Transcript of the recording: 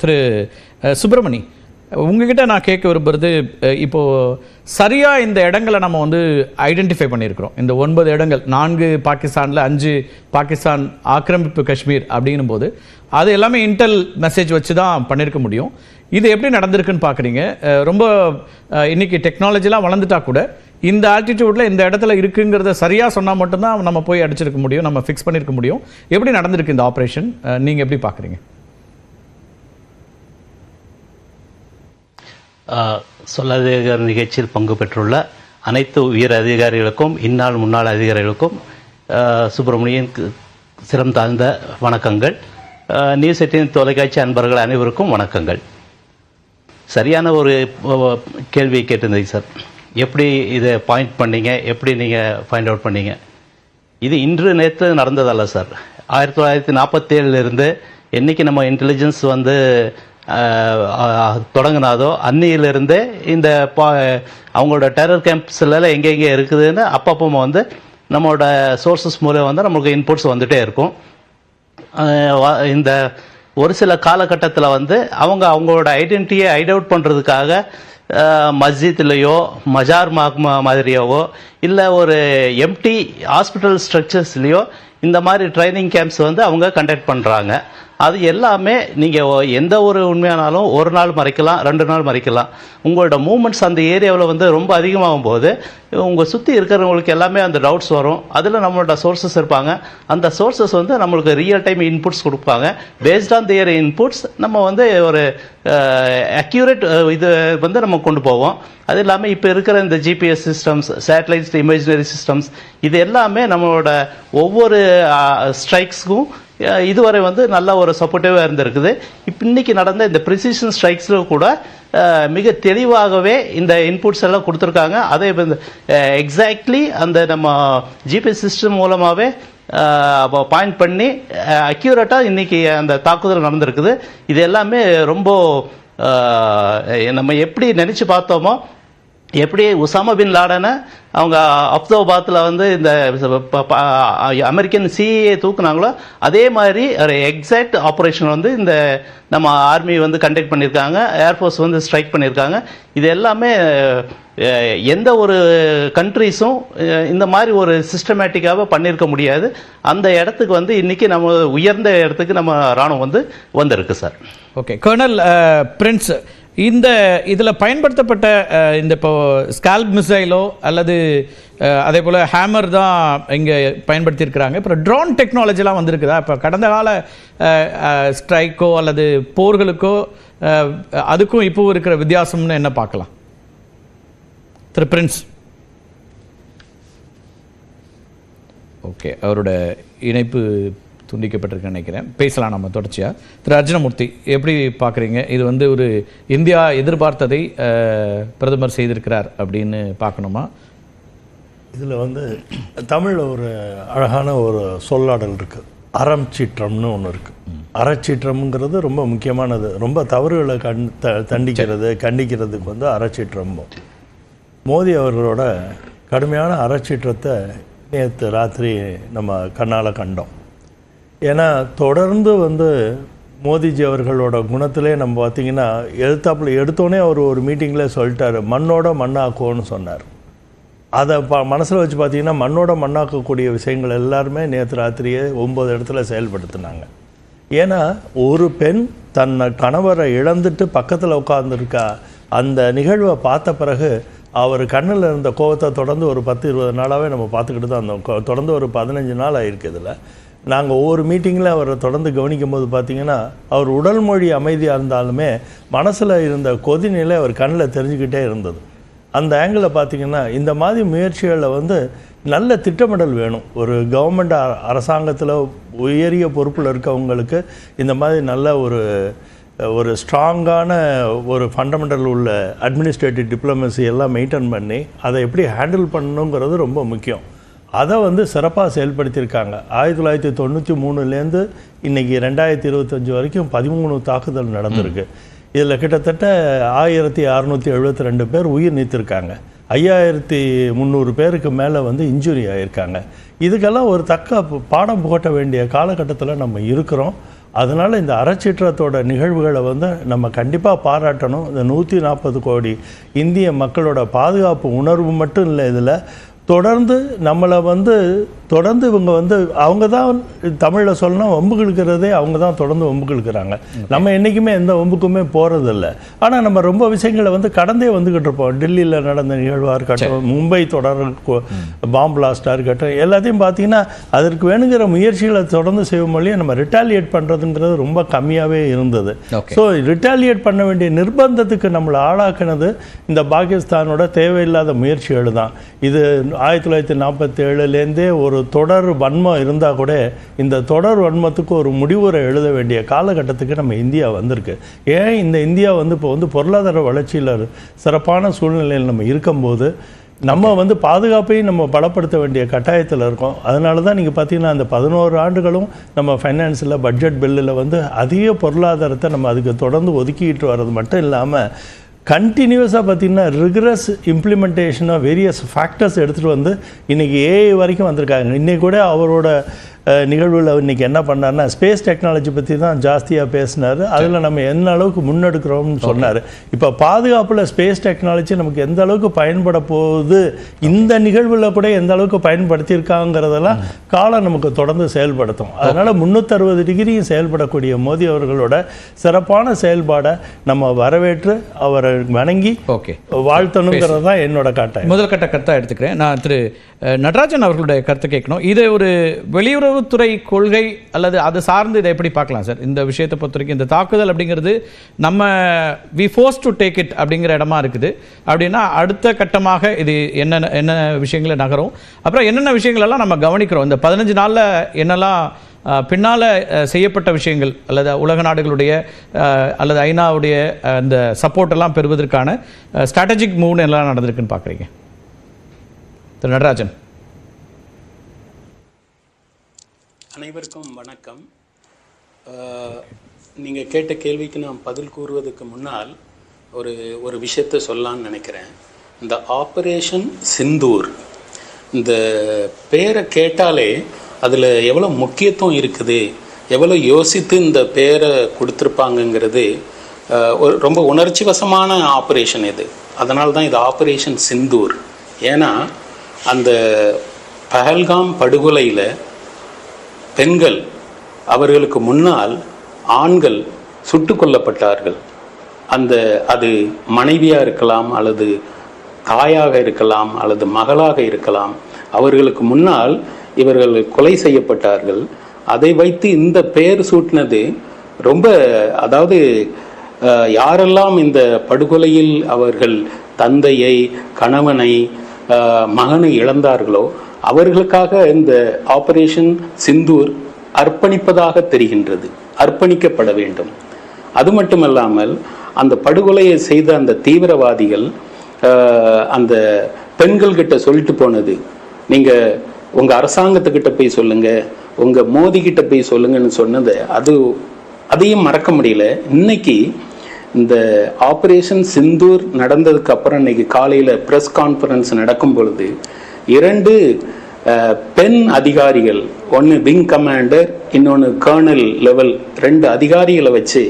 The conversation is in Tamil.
திரு சுப்பிரமணி உங்ககிட்ட நான் கேட்க விரும்புறது இப்போது சரியாக இந்த இடங்களை நம்ம வந்து ஐடென்டிஃபை பண்ணியிருக்கிறோம். இந்த ஒன்பது இடங்கள் நான்கு பாகிஸ்தானில் அஞ்சு பாகிஸ்தான் ஆக்கிரமிப்பு காஷ்மீர் அப்படின்னும் போது அது எல்லாமே இன்டெல் மெசேஜ் வச்சு தான் பண்ணியிருக்க முடியும். இது எப்படி நடந்திருக்குன்னு பார்க்குறீங்க ரொம்ப இன்றைக்கி இன்னைக்கு டெக்னாலஜிலாம் வளர்ந்துட்டா கூட இந்த ஆல்டிடியூட்ல இந்த இடத்துல இருக்குங்கிறத சரியாக சொன்னால் மட்டும்தான் நம்ம போய் அடிச்சிருக்க முடியும் நம்ம ஃபிக்ஸ் பண்ணியிருக்க முடியும். எப்படி நடந்திருக்கு இந்த ஆப்ரேஷன் நீங்கள் எப்படி பார்க்குறீங்க ஆஹ், சொல்லதிகார நிகழ்ச்சியில் பங்கு பெற்றுள்ள அனைத்து உயர் அதிகாரிகளுக்கும் இந்நாள் முன்னாள் அதிகாரிகளுக்கும் ஆஹ், சுப்பிரமணியன் சிரம் தாழ்ந்த வணக்கங்கள். நியூஸ் எட்டின் தொலைக்காட்சி அன்பர்கள் அனைவருக்கும் வணக்கங்கள். சரியான ஒரு கேள்வியை கேட்டிருந்தீங்க சார். எப்படி இதை பாயிண்ட் பண்ணீங்க? எப்படி நீங்கள் ஃபைண்ட் அவுட் பண்ணீங்க? இது இன்று நேற்று நடந்ததல்ல சார். ஆயிரத்தி தொள்ளாயிரத்தி நாற்பத்தேழுலேருந்து என்னைக்கு நம்ம இன்டெலிஜென்ஸ் வந்து தொடங்கினாதோ அன்னியிலிருந்தே இந்த பா அவங்களோட டெரர் கேம்ப்ஸ்லாம் எங்கெங்கே இருக்குதுன்னு அப்பப்போ வந்து நம்மளோட சோர்சஸ் மூலம் வந்து நம்மளுக்கு இன்புட்ஸ் வந்துகிட்டே இருக்கும். இந்த ஒரு சில காலகட்டத்தில் வந்து அவங்க அவங்களோட ஐடென்டிட்டியை ஐட் அவுட் பண்ணுறதுக்காக மஸ்ஜித்லேயோ மஜார் மா மாதிரியோவோ இல்லை ஒரு எம்டி ஹாஸ்பிட்டல் ஸ்ட்ரக்சர்ஸ்லேயோ இந்த மாதிரி ட்ரைனிங் கேம்ப்ஸ் வந்து அவங்க கண்டக்ட் பண்ணுறாங்க அது எல்லாமே நீங்கள் எந்த ஒரு உண்மையானாலும் ஒரு நாள் மறைக்கலாம் ரெண்டு நாள் மறைக்கலாம். உங்களோட மூமெண்ட்ஸ் அந்த ஏரியாவில் வந்து ரொம்ப அதிகமாகும் போது உங்கள் சுற்றி இருக்கிறவங்களுக்கு எல்லாமே அந்த டவுட்ஸ் வரும். அதில் நம்மளோட சோர்சஸ் இருப்பாங்க. அந்த சோர்சஸ் வந்து நம்மளுக்கு ரியல் டைம் இன்புட்ஸ் கொடுப்பாங்க. பேஸ்ட் ஆன் தியர் இன்புட்ஸ் நம்ம வந்து ஒரு அக்யூரேட் இது வந்து நம்ம கொண்டு போவோம். அது இல்லாமல் இப்போ இருக்கிற இந்த GPS systems satellites imaginary systems இது எல்லாமே நம்மளோட ஒவ்வொரு ஸ்ட்ரைக்ஸ்க்கும் இதுவரை வந்து நல்ல ஒரு சப்போர்ட்டிவாக இருந்திருக்குது. இப்போ இன்னைக்கு நடந்த இந்த ப்ரிசிஷன் ஸ்ட்ரைக்ஸில் கூட மிக தெளிவாகவே இந்த இன்புட்ஸ் எல்லாம் கொடுத்துருக்காங்க. அதே எக்ஸாக்ட்லி அந்த நம்ம ஜிபிஎஸ் சிஸ்டம் மூலமாகவே பாயிண்ட் பண்ணி அக்யூரேட்டாக இன்றைக்கி அந்த தாக்குதல் நடந்திருக்குது. இது எல்லாமே ரொம்ப நம்ம எப்படி நினச்சி பார்த்தோமோ எப்படி உசாமா பின் லாடனை அவங்க அப்தோபாத்தில் வந்து இந்த ப- ப- அமெரிக்கன் சிஏ தூக்குனாங்களோ அதே மாதிரி ஒரு எக்ஸாக்ட் ஆப்ரேஷன் வந்து இந்த நம்ம ஆர்மி வந்து கண்டக்ட் பண்ணியிருக்காங்க ஏர்ஃபோர்ஸ் வந்து ஸ்ட்ரைக் பண்ணியிருக்காங்க. இது எல்லாமே எந்த ஒரு கண்ட்ரிஸும் இந்த மாதிரி ஒரு சிஸ்டமேட்டிக்காக பண்ணியிருக்க முடியாது. அந்த இடத்துக்கு வந்து இன்றைக்கி நம்ம உயர்ந்த இடத்துக்கு நம்ம ராணுவம் வந்து வந்திருக்கு சார். ஓகே கர்னல் பிரின்ஸ் இந்த இதில் பயன்படுத்தப்பட்ட இந்த இப்போ ஸ்கால்ப் மிசைலோ அல்லது அதே போல் ஹேமர் தான் இங்கே பயன்படுத்தியிருக்கிறாங்க. இப்போ ட்ரோன் டெக்னாலஜிலாம் வந்திருக்குதா? இப்போ கடந்த கால ஸ்ட்ரைக்கோ அல்லது போர்களுக்கோ அதுக்கும் இப்போ இருக்கிற வித்தியாசம்னு என்ன பார்க்கலாம்? திரு பிரின்ஸ். ஓகே அவரோட இணைப்பு துண்டிக்கப்பட்டிருக்குன்னு நினைக்கிறேன். பேசலாம் நம்ம தொடர்ச்சியாக திரு அர்ஜுனமூர்த்தி எப்படி பார்க்குறீங்க? இது வந்து ஒரு இந்தியா எதிர்பார்த்ததை பிரதமர் செய்திருக்கிறார் அப்படின்னு பார்க்கணுமா? இதில் வந்து தமிழில் ஒரு அழகான ஒரு சொல்லாடல் இருக்குது அறம் சீற்றம்னு ஒன்று இருக்குது அறச்சீற்றம்ங்கிறது ரொம்ப முக்கியமானது. ரொம்ப தவறுகளை கண் த தண்டிக்கிறது கண்டிக்கிறதுக்கு வந்து அறச்சீற்றம். மோடி அவர்களோட கடுமையான அறச்சீற்றத்தை நேற்று ராத்திரி நம்ம கண்ணால் கண்டோம். ஏன்னா தொடர்ந்து வந்து மோதிஜி அவர்களோட குணத்திலே நம்ம பார்த்தீங்கன்னா எழுத்தாப்புல எடுத்தோடனே அவர் ஒரு மீட்டிங்கில் சொல்லிட்டார் மண்ணோட மண்ணாக்குவோன்னு சொன்னார். அதை ப மனசில் வச்சு பார்த்தீங்கன்னா மண்ணோட மண்ணாக்கக்கூடிய விஷயங்கள் எல்லாருமே நேற்று ராத்திரியே ஒம்பது இடத்துல செயல்படுத்தினாங்க. ஏன்னா ஒரு பெண் தன்னை கணவரை இழந்துட்டு பக்கத்தில் உட்காந்துருக்கா அந்த நிகழ்வை பார்த்த பிறகு அவர் கண்ணில் இருந்த கோவத்தை தொடர்ந்து ஒரு பத்து இருபது நாளாகவே நம்ம பார்த்துக்கிட்டு தான் இருந்தோம். தொடர்ந்து ஒரு பதினஞ்சு நாள் ஆயிருக்கு இதில். நாங்கள் ஒவ்வொரு மீட்டிங்கில் அவரை தொடர்ந்து கவனிக்கும் போது பார்த்தீங்கன்னா அவர் உடல் மொழி அமைதியாக இருந்தாலுமே மனசில் இருந்த கொதிநிலை அவர் கண்ணில் தெரிஞ்சுக்கிட்டே இருந்தது. அந்த ஆங்கிளில் பார்த்தீங்கன்னா இந்த மாதிரி முயற்சிகளில் வந்து நல்ல திட்டமிடல் வேணும். ஒரு கவர்மெண்ட் அரசாங்கத்தில் உயரிய பொறுப்பில் இருக்கவங்களுக்கு இந்த மாதிரி நல்ல ஒரு ஒரு ஸ்ட்ராங்கான ஒரு ஃபண்டமெண்டல் உள்ள அட்மினிஸ்ட்ரேட்டிவ் டிப்ளமசி எல்லாம் மெயின்டைன் பண்ணி அதை எப்படி ஹேண்டில் பண்ணணுங்கிறது ரொம்ப முக்கியம். அதை வந்து சிறப்பாக செயல்படுத்தியிருக்காங்க. ஆயிரத்தி தொள்ளாயிரத்தி தொண்ணூற்றி மூணுலேருந்து இன்றைக்கி ரெண்டாயிரத்தி இருபத்தஞ்சி வரைக்கும் பதிமூணு தாக்குதல் நடந்திருக்கு. இதில் கிட்டத்தட்ட ஆயிரத்தி அறநூற்றி எழுபத்தி ரெண்டு பேர் உயிர் நீத்திருக்காங்க. ஐயாயிரத்தி முந்நூறு பேருக்கு மேலே வந்து இன்ஜுரி ஆயிருக்காங்க. இதுக்கெல்லாம் ஒரு தக்க பாடம் புகட்ட வேண்டிய காலகட்டத்தில் நம்ம இருக்கிறோம். அதனால் இந்த அறச்சீற்றத்தோட நிகழ்வுகளை வந்து நம்ம கண்டிப்பாக பாராட்டணும். இந்த நூற்றி நாற்பது கோடி இந்திய மக்களோட பாதுகாப்பு உணர்வு மட்டும் இல்லை இதில். தொடர்ந்து நம்மளை வந்து தொடர்ந்து இவங்க வந்து அவங்க தான் தமிழில் சொல்லணும் வம்பு இழுக்கிறதே அவங்க தான் தொடர்ந்து இழுக்கிறாங்க நம்ம என்றைக்குமே எந்த வம்புக்குமே போகிறதில்ல ஆனால் நம்ம ரொம்ப விஷயங்களை வந்து கடந்தே வந்துக்கிட்டு இருப்போம். டெல்லியில் நடந்த நிகழ்வாக இருக்கட்டும் மும்பை தொடர் பாம்பு பிளாஸ்டாக இருக்கட்டும் எல்லாத்தையும் பார்த்தீங்கன்னா அதற்கு வேணுங்கிற முயற்சிகளை தொடர்ந்து செய்யும் வழியே நம்ம ரிட்டாலியேட் பண்ணுறதுங்கிறது ரொம்ப கம்மியாகவே இருந்தது. ஸோ ரிட்டாலியேட் பண்ண வேண்டிய நிர்பந்தத்துக்கு நம்மளை ஆளாக்குனது இந்த பாகிஸ்தானோட தேவையில்லாத முயற்சிகள் தான். இது ஆயிரத்தி தொள்ளாயிரத்தி நாற்பத்தி ஏழுலேருந்தே ஒரு தொடர் வன்மம் இருந்தால் கூட இந்த தொடர் வன்மத்துக்கு ஒரு முடிவுரை எழுத வேண்டிய காலகட்டத்துக்கு நம்ம இந்தியா வந்திருக்கு. ஏன் இந்த இந்தியா வந்து இப்போ வந்து பொருளாதார வளர்ச்சியில் சிறப்பான சூழ்நிலையில் நம்ம இருக்கும்போது நம்ம வந்து பாதுகாப்பையும் நம்ம பலப்படுத்த வேண்டிய கட்டாயத்தில் இருக்கோம். அதனால தான் நீங்கள் பார்த்தீங்கன்னா அந்த பதினோரு ஆண்டுகளும் நம்ம ஃபைனான்ஸில் பட்ஜெட் பில்லில் வந்து அதிக பொருளாதாரத்தை நம்ம அதுக்கு தொடர்ந்து ஒதுக்கிட்டு வர்றது மட்டும் இல்லாமல் கண்டினியூஸாக பார்த்தீங்கன்னா ரிகரஸ் இம்ப்ளிமெண்டேஷனாக வேரியஸ் ஃபேக்டர்ஸ் எடுத்துகிட்டு வந்து இன்றைக்கி ஏஐ வரைக்கும் வந்திருக்காங்க. இன்றைக்கி கூட அவரோட நிகழ்வுல இன்றைக்கி என்ன பண்ணாருன்னா ஸ்பேஸ் டெக்னாலஜி பற்றி தான் ஜாஸ்தியாக பேசினார். அதில் நம்ம எந்த அளவுக்கு முன்னெடுக்கிறோம்னு சொன்னார். இப்போ பாதுகாப்பில் ஸ்பேஸ் டெக்னாலஜி நமக்கு எந்த அளவுக்கு பயன்பட போகுது இந்த நிகழ்வில் கூட எந்த அளவுக்கு பயன்படுத்தியிருக்காங்கிறதெல்லாம் காலம் நமக்கு தொடர்ந்து செயல்படுத்தும். அதனால் முந்நூற்றறுபது டிகிரியும் செயல்படக்கூடிய மோடி அவர்களோட சிறப்பான செயல்பாடை நம்ம வரவேற்று அவரை வணங்கி ஓகே வாழ்த்தணுங்கிறது தான் என்னோட காட்டாயம். முதல் கட்ட கருத்தாக எடுத்துக்கிறேன். நான் திரு நடராஜன் அவர்களுடைய கருத்தை கேட்கணும். இது ஒரு வெளியுறவுத்துறை கொள்கை அல்லது அது சார்ந்து இதை எப்படி பார்க்கலாம் சார்? இந்த விஷயத்தை பொறுத்த வரைக்கும் இந்த தாக்குதல் அப்படிங்கிறது நம்ம we force to take it அப்படிங்கிற இடமா இருக்குது. அப்படின்னா அடுத்த கட்டமாக இது என்னென்ன என்ன விஷயங்களை நகரும். அப்புறம் என்னென்ன விஷயங்களெல்லாம் நம்ம கவனிக்கிறோம்? இந்த பதினஞ்சு நாளில் என்னெல்லாம் பின்னால் பின்னால செய்யப்பட்ட விஷயங்கள் அல்லது உலக நாடுகளுடைய அல்லது ஐநாவுடைய அந்த இந்த சப்போர்ட் எல்லாம் பெறுவதற்கான ஸ்ட்ராட்டஜிக் மூவ் எல்லாம் நடந்திருக்குன்னு பார்க்குறீங்க. திரு நடராஜன். அனைவருக்கும் வணக்கம். நீங்கள் கேட்ட கேள்விக்கு நான் பதில் கூறுவதற்கு முன்னால் ஒரு ஒரு விஷயத்தை சொல்லலான்னு நினைக்கிறேன். இந்த ஆப்ரேஷன் சிந்தூர் இந்த பேரை கேட்டாலே அதில் எவ்வளோ முக்கியத்துவம் இருக்குது எவ்வளோ யோசித்து இந்த பேரை கொடுத்துருப்பாங்கங்கிறது ஒரு ரொம்ப உணர்ச்சி வசமான ஆப்ரேஷன் இது. அதனால தான் இது ஆப்ரேஷன் சிந்தூர். ஏன்னா அந்த பஹல்காம் படுகொலையில் பெண்கள் அவர்களுக்கு முன்னால் ஆண்கள் சுட்டு கொல்லப்பட்டார்கள். அந்த அது மனைவியாக இருக்கலாம் அல்லது தாயாக இருக்கலாம் அல்லது மகளாக இருக்கலாம் அவர்களுக்கு முன்னால் இவர்கள் கொலை செய்யப்பட்டார்கள். அதை வைத்து இந்த பெயர் சூட்டினது ரொம்ப அதாவது யாரெல்லாம் இந்த படுகொலையில் அவர்கள் தந்தையை கணவனை மகனை இழந்தார்களோ அவர்களுக்காக இந்த ஆபரேஷன் சிந்தூர் அர்ப்பணிப்பதாக தெரிகின்றது அர்ப்பணிக்கப்பட வேண்டும். அது மட்டுமல்லாமல் அந்த படுகொலையை செய்த அந்த தீவிரவாதிகள் அந்த பெண்கள் கிட்ட சொல்லிட்டு போனது நீங்கள் உங்கள் அரசாங்கத்துக்கிட்ட போய் சொல்லுங்கள் உங்கள் மோதி கிட்ட போய் சொல்லுங்கன்னு சொன்னதை அது அதையும் மறக்க முடியல. இன்னைக்கு இந்த ஆப்ரேஷன் சிந்தூர் நடந்ததுக்கு அப்புறம் இன்னைக்கு காலையில் ப்ரெஸ் கான்ஃபரன்ஸ் நடக்கும் பொழுது இரண்டு பெண் அதிகாரிகள். ஒன்று விங் கமாண்டர் இன்னொன்று கர்னல் லெவல். ரெண்டு அதிகாரிகளை வச்சு